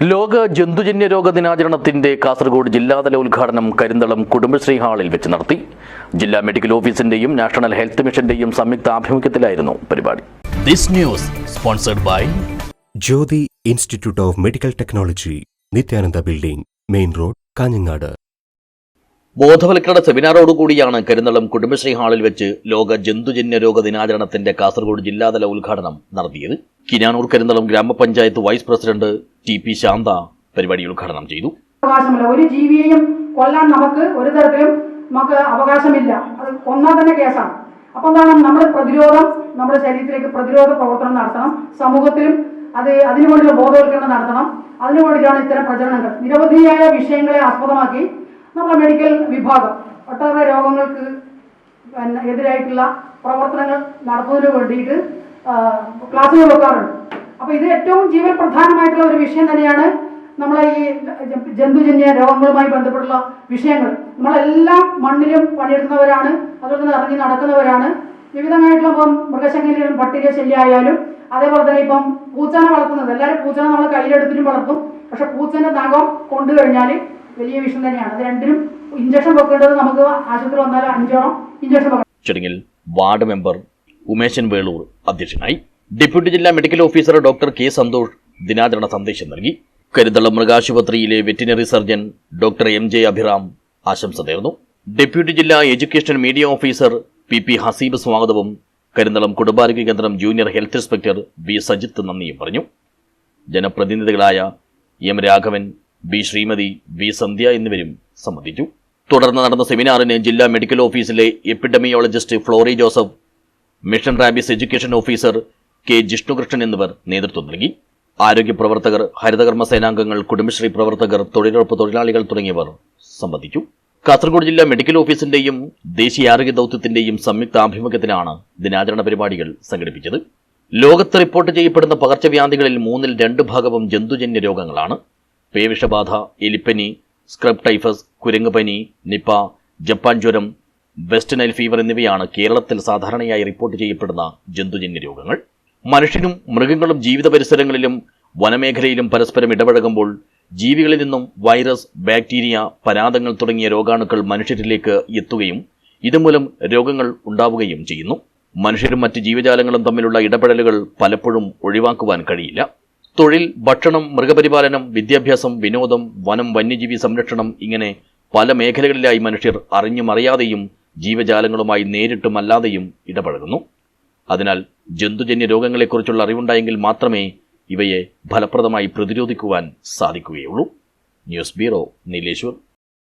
ലോക ജന്തുജന്യ രോഗ ദിനാചരണത്തിന്റെ കാസർഗോഡ് ജില്ലാതല ഉദ്ഘാടനം കരിന്തളം കുടുംബശ്രീ ഹാളിൽ വെച്ച് നടത്തി. ജില്ലാ മെഡിക്കൽ ഓഫീസിന്റെയും നാഷണൽ ഹെൽത്ത് മിഷന്റെയും സംയുക്ത ആഭിമുഖ്യത്തിലായിരുന്നു പരിപാടി. This news sponsored by Jyothi institute of medical technology Nithyananda building main road Kanhangad. ബോധവൽക്കരണ സെമിനാറോടുകൂടിയാണ് കരിന്തളം കുടുംബശ്രീ ഹാളിൽ വെച്ച് ലോക ജന്തുജന്യ രോഗ ദിനാചരണത്തിന്റെ കാസർഗോഡ് ജില്ലാതല ഉദ്ഘാടനം നടത്തിയത്. കിനാനൂർ കരിന്തളം ഗ്രാമപഞ്ചായത്ത് vice president T P Shantha പരിപാടി ഉദ്ഘാടനം ചെയ്തു. അവകാശമില്ല. ഒരു ജീവിയെയും കൊല്ലാൻ നമുക്ക് ഒരു തരത്തിലും നമുക്ക് അവകാശമില്ല. അത് കൊന്നാൽ തന്നെ കേസാണ്. അപ്പൊ എന്താണ് നമ്മൾ പ്രതിരോധം? നമ്മുടെ ശരീരത്തിലേക്ക് പ്രതിരോധ പ്രവർത്തനം നടത്തണം. സമൂഹത്തിലും അത് അതിനു വേണ്ടിയുള്ള ബോധവൽക്കരണം നടത്തണം. അതിനു വേണ്ടിയിട്ടാണ് ഇത്തരം പ്രചരണങ്ങൾ. നിരവധിയായ വിഷയങ്ങളെ ആസ്പദമാക്കി നമ്മുടെ മെഡിക്കൽ വിഭാഗം ഒട്ടേറെ രോഗങ്ങൾക്ക് എതിരായിട്ടുള്ള പ്രവർത്തനങ്ങൾ നടത്തുന്നതിന് വേണ്ടിയിട്ട് ക്ലാസ്സുകൾ വെക്കാറുണ്ട്. അപ്പൊ ഇത് ഏറ്റവും ജീവൻ പ്രധാനമായിട്ടുള്ള ഒരു വിഷയം തന്നെയാണ് നമ്മളെ ഈ ജന്തുജന്യ രോഗങ്ങളുമായി ബന്ധപ്പെട്ടുള്ള വിഷയങ്ങൾ. നമ്മളെല്ലാം മണ്ണിലും പണിയെടുക്കുന്നവരാണ് അതുപോലെ തന്നെ ഇറങ്ങി നടക്കുന്നവരാണ്. വിവിധമായിട്ടുള്ള ഇപ്പം മൃഗശല്യം പട്ടിക ശല്യമായാലും അതേപോലെ തന്നെ ഇപ്പം പൂച്ചനെ വളർത്തുന്നത്. എല്ലാവരും പൂച്ചനെ നമ്മൾ കയ്യിലെടുത്തിട്ടും വളർത്തും. പക്ഷെ പൂച്ചന്റെ നഖം കൊണ്ടു കഴിഞ്ഞാൽ വലിയ വിഷം തന്നെയാണ്. അത് രണ്ടിനും ഇഞ്ചക്ഷൻ വെക്കേണ്ടത് നമുക്ക് ആശുപത്രി വന്നാൽ അഞ്ചോളം ഇഞ്ചക്ഷൻ വെക്കണം. ചടങ്ങിൽ വാർഡ് മെമ്പർ ഉമേശൻ വേളൂർ അധ്യക്ഷനായി. ഡെപ്യൂട്ടി ജില്ലാ medical officer doctor K Santhosh ദിനാചരണ സന്ദേശം നൽകി. കരുതള മൃഗാശുപത്രിയിലെ veterinary surgeon doctor M J Abhiram ആശംസ നേർന്നു ഡെപ്യൂട്ടി ജില്ലാ education media officer P P Haseeb സ്വാഗതവും കരിന്തളം കുടുംബാരോഗ്യ കേന്ദ്രം junior health inspector B Sajith നന്ദിയും പറഞ്ഞു. ജനപ്രതിനിധികളായ M Raghavan B Sreemathi B Sandhya എന്നിവരും സംബന്ധിച്ചു. തുടർന്ന് നടന്ന സെമിനാറിന് ജില്ലാ മെഡിക്കൽ ഓഫീസിലെ epidemiologist Flory Joseph mission rabies education officer K Jishnukrishnan എന്നിവർ നേതൃത്വം നൽകി. ആരോഗ്യ പ്രവർത്തകർ ഹരിതകർമ്മ സേനാംഗങ്ങൾ കുടുംബശ്രീ പ്രവർത്തകർ തൊഴിലുറപ്പ് തൊഴിലാളികൾ തുടങ്ങിയവർ സംബന്ധിച്ചു. കാസർഗോഡ് ജില്ലാ മെഡിക്കൽ ഓഫീസിന്റെയും ദേശീയ ആരോഗ്യ ദൗത്യത്തിന്റെയും സംയുക്ത ആഭിമുഖ്യത്തിലാണ് ദിനാചരണ പരിപാടികൾ സംഘടിപ്പിച്ചത്. ലോകത്ത് റിപ്പോർട്ട് ചെയ്യപ്പെടുന്ന പകർച്ചവ്യാധികളിൽ മൂന്നിൽ രണ്ട് ഭാഗവും ജന്തുജന്യ രോഗങ്ങളാണ്. പേവിഷബാധ എലിപ്പനി സ്ക്രബ് ടൈഫസ് കുരങ്ങുപനി നിപ്പ ജപ്പാൻ ജ്വരം വെസ്റ്റ് നൈൽ ഫീവർ എന്നിവയാണ് കേരളത്തിൽ സാധാരണയായി റിപ്പോർട്ട് ചെയ്യപ്പെടുന്ന ജന്തുജന്യ രോഗങ്ങൾ. മനുഷ്യനും മൃഗങ്ങളും ജീവിത പരിസരങ്ങളിലും വനമേഖലയിലും പരസ്പരം ഇടപഴകുമ്പോൾ ജീവികളിൽ നിന്നും വൈറസ് ബാക്ടീരിയ പരാതങ്ങൾ തുടങ്ങിയ രോഗാണുക്കൾ മനുഷ്യരിലേക്ക് എത്തുകയും ഇതുമൂലം രോഗങ്ങൾ ഉണ്ടാവുകയും ചെയ്യുന്നു. മനുഷ്യരും മറ്റ് ജീവജാലങ്ങളും തമ്മിലുള്ള ഇടപെടലുകൾ പലപ്പോഴും ഒഴിവാക്കുവാൻ കഴിയില്ല. തൊഴിൽ ഭക്ഷണം മൃഗപരിപാലനം വിദ്യാഭ്യാസം വിനോദം വനം വന്യജീവി സംരക്ഷണം ഇങ്ങനെ പല മേഖലകളിലായി മനുഷ്യർ അറിഞ്ഞുമറിയാതെയും ജീവജാലങ്ങളുമായി നേരിട്ടും അല്ലാതെയും ഇടപഴകുന്നു. അതിനാൽ ജന്തുജന്യ രോഗങ്ങളെക്കുറിച്ചുള്ള അറിവുണ്ടായെങ്കിൽ മാത്രമേ ഇവയെ ഫലപ്രദമായി പ്രതിരോധിക്കുവാൻ സാധിക്കുകയുള്ളൂ. News bureau Nileshwar.